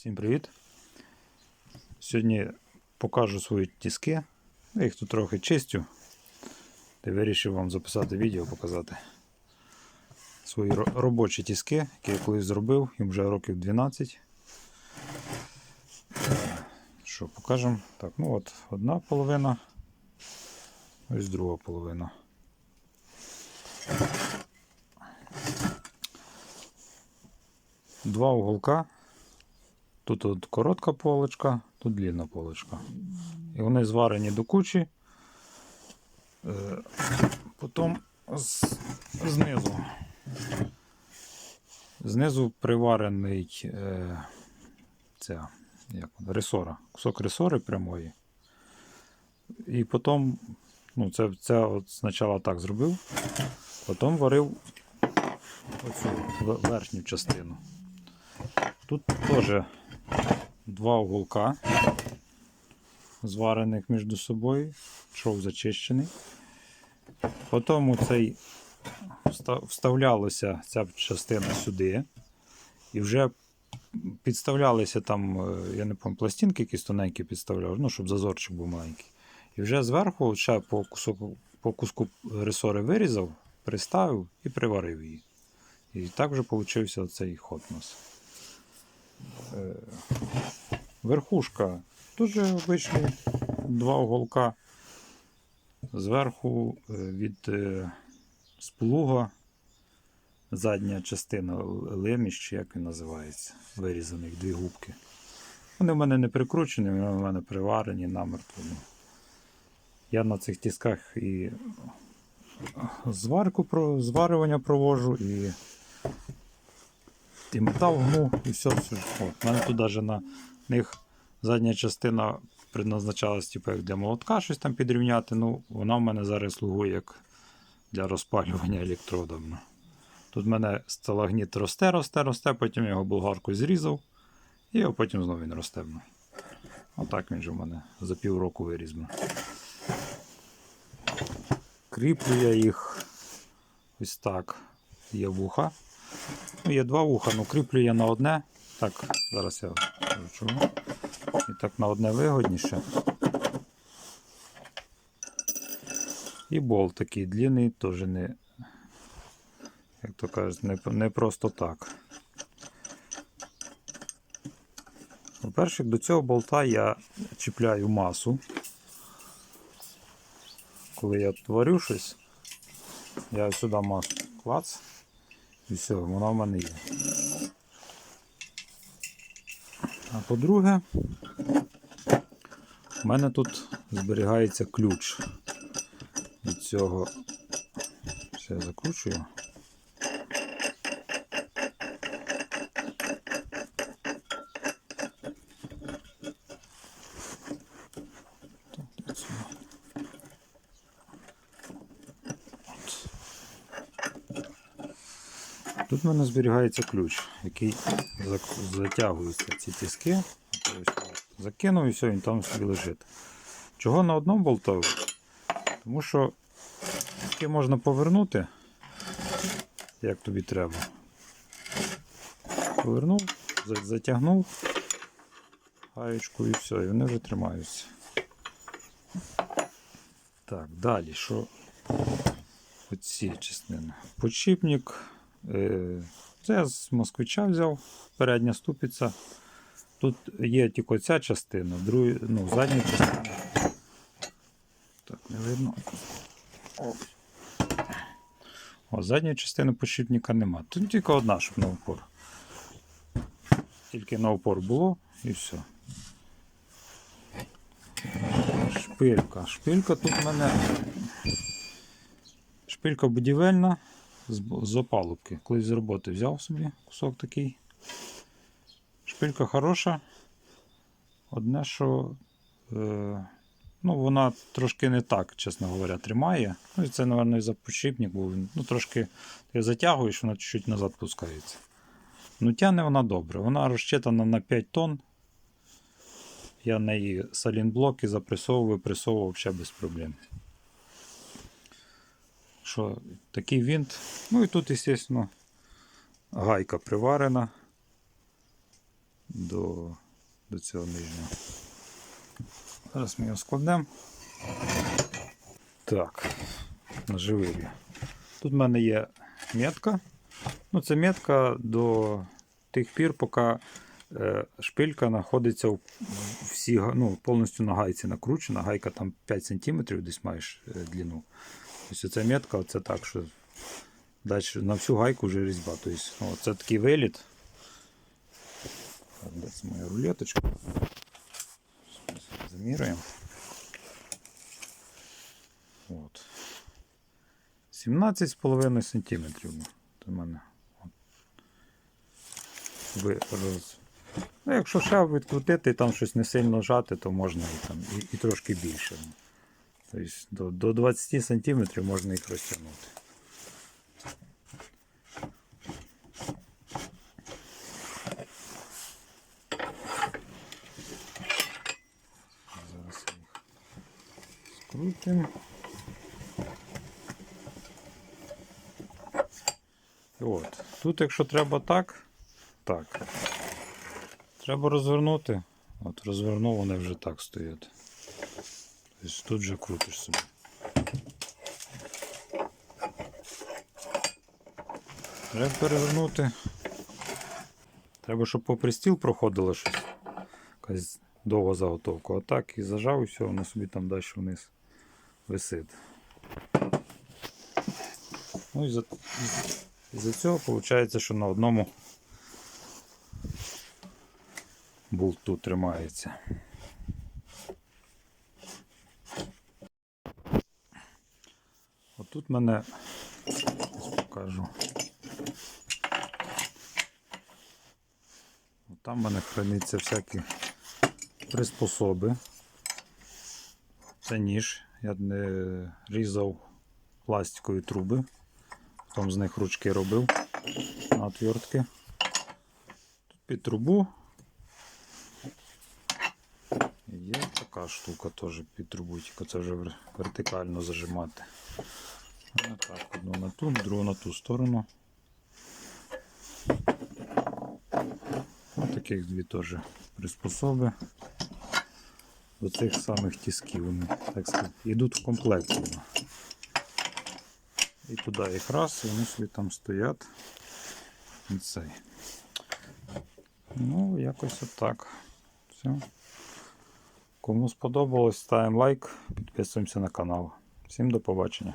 Всім привіт! Сьогодні покажу свої тіски. Я їх тут трохи чистю. Та вирішив вам записати відео, показати свої робочі тіски, які я колись зробив, їм вже років 12. Що, покажемо? Так, ну от одна половина, ось друга половина. Два уголка. Тут от коротка полочка, тут длинна полочка. І вони зварені до кучі. Е, Потім з, знизу. Знизу приварений е, ця, як, ресора, кусок ресори прямої. І потім, ну, це, це от спочатку так зробив, потім варив оцю верхню частину. Тут теж два уголка, зварених між собою, шов зачищений. Потім цей вставлялася ця частина сюди. І вже підставлялися там, е, я не пам'ятаю, пластинки якісь тоненькі підставляв, ну, щоб зазорчик був маленький. І вже зверху ще по куску, по куску ресори вирізав, приставив і приварив її. І так вже вийшов цей ход. Е, Верхушка дуже обичний, два уголка. Зверху е, від е, сплуга задня частина леміш, як він називається, вирізаних дві губки. Вони в мене не прикручені, вони в мене приварені намертво. Я на цих тисках і зварку, зварювання провожу, і і метал гну, і все. все. У мене тут навіть на них задня частина предназначалась типу, як для молотка щось там підрівняти. Ну, вона в мене зараз слугує як для розпалювання електродом. ну. Тут в мене сталагніт росте, росте, росте, потім його болгаркою зрізав, і потім знову він росте. ну. Отак він же в мене за півроку виріз. ну. Кріплю я їх ось так. Є вуха. Є два вуха, ну кріплю я на одне. Так, зараз я включу. І так на одне вигодніше. І болт такий длинний, теж не, як то кажуть, не, не просто так. По-перше, до цього болта я чіпляю масу. Коли я творю щось, я сюди масу клац. І все, вона в мене є. А по-друге, в мене тут зберігається ключ від цього. Все, закручую. Тут в мене зберігається ключ, який затягується ці тиски. Закинув і все, він там собі лежить. Чого на одному болтові? Тому що тиски можна повернути, як тобі треба. Повернув, затягнув гаєчку і все, і вони вже тримаються. Так, далі, що оці частини. Почіпник. Е, Це я з москвича взяв, передня ступиця. Тут є тільки ця частина, друг, ну, задня частина. Так, не видно. О, задньої частини почіпника нема. Тут тільки одна, щоб на упор. Тільки на упор було і все. Шпилька. Шпилька тут в мене. Шпилька будівельна з, опалубки. Колись з роботи взяв собі кусок такий. Шпилька хороша. Одне, що е, ну, вона трошки не так, чесно говоря, тримає. Ну, і це, мабуть, і за подшипник, бо він ну, трошки ти затягуєш, вона чуть-чуть назад пускається. Ну, тягне вона добре. Вона розчитана на 5 тонн. Я неї салінблоки запресовую, пресовував ще без проблем. Що такий винт. Ну і тут, звісно, гайка приварена. до, до цього нижнього. Зараз ми його складемо. Так, на живилі. Тут в мене є метка. Ну, це метка до тих пір, поки е, шпилька знаходиться всі, ну, повністю на гайці накручена. Гайка там 5 см десь маєш е, длину. Тобто ця метка, це так, що далі на всю гайку вже різьба. Тобто, це такий виліт. Так, де це моя рулеточка? Заміряємо. От. 17,5 см у мене. От. Ви роз... Ну, якщо ще відкрутити і там щось не сильно жати, то можна і, там, і, і трошки більше. Тобто до, до 20 см можна їх розтягнути. Зараз їх скрутимо. От. Тут, якщо треба так, так. Треба розвернути. От розвернув, вони вже так стоять. Тобто тут вже крутиш собі. Треба перевернути. Треба, щоб по пристіл проходило щось. Якась довга заготовка. Отак і зажав і все, воно собі там далі вниз висить. Ну і за, і за цього виходить, що на одному болту тримається. Отут мене покажу. Там в мене храниться всякі приспособи. Це ніж. Я не різав пластикові труби. Потім з них ручки робив на отвертки. Тут під трубу. Є така штука теж під трубу, тільки це вже вертикально зажимати. Ну, так, одну на ту, другу на ту сторону. Ось таких дві теж приспособи. До цих самих тисків вони, так сказати, йдуть в комплекті. І туди їх раз, і вони собі там стоять. І цей. Ну, якось отак. Все. Кому сподобалось, ставимо лайк, підписуємося на канал. Всім до побачення.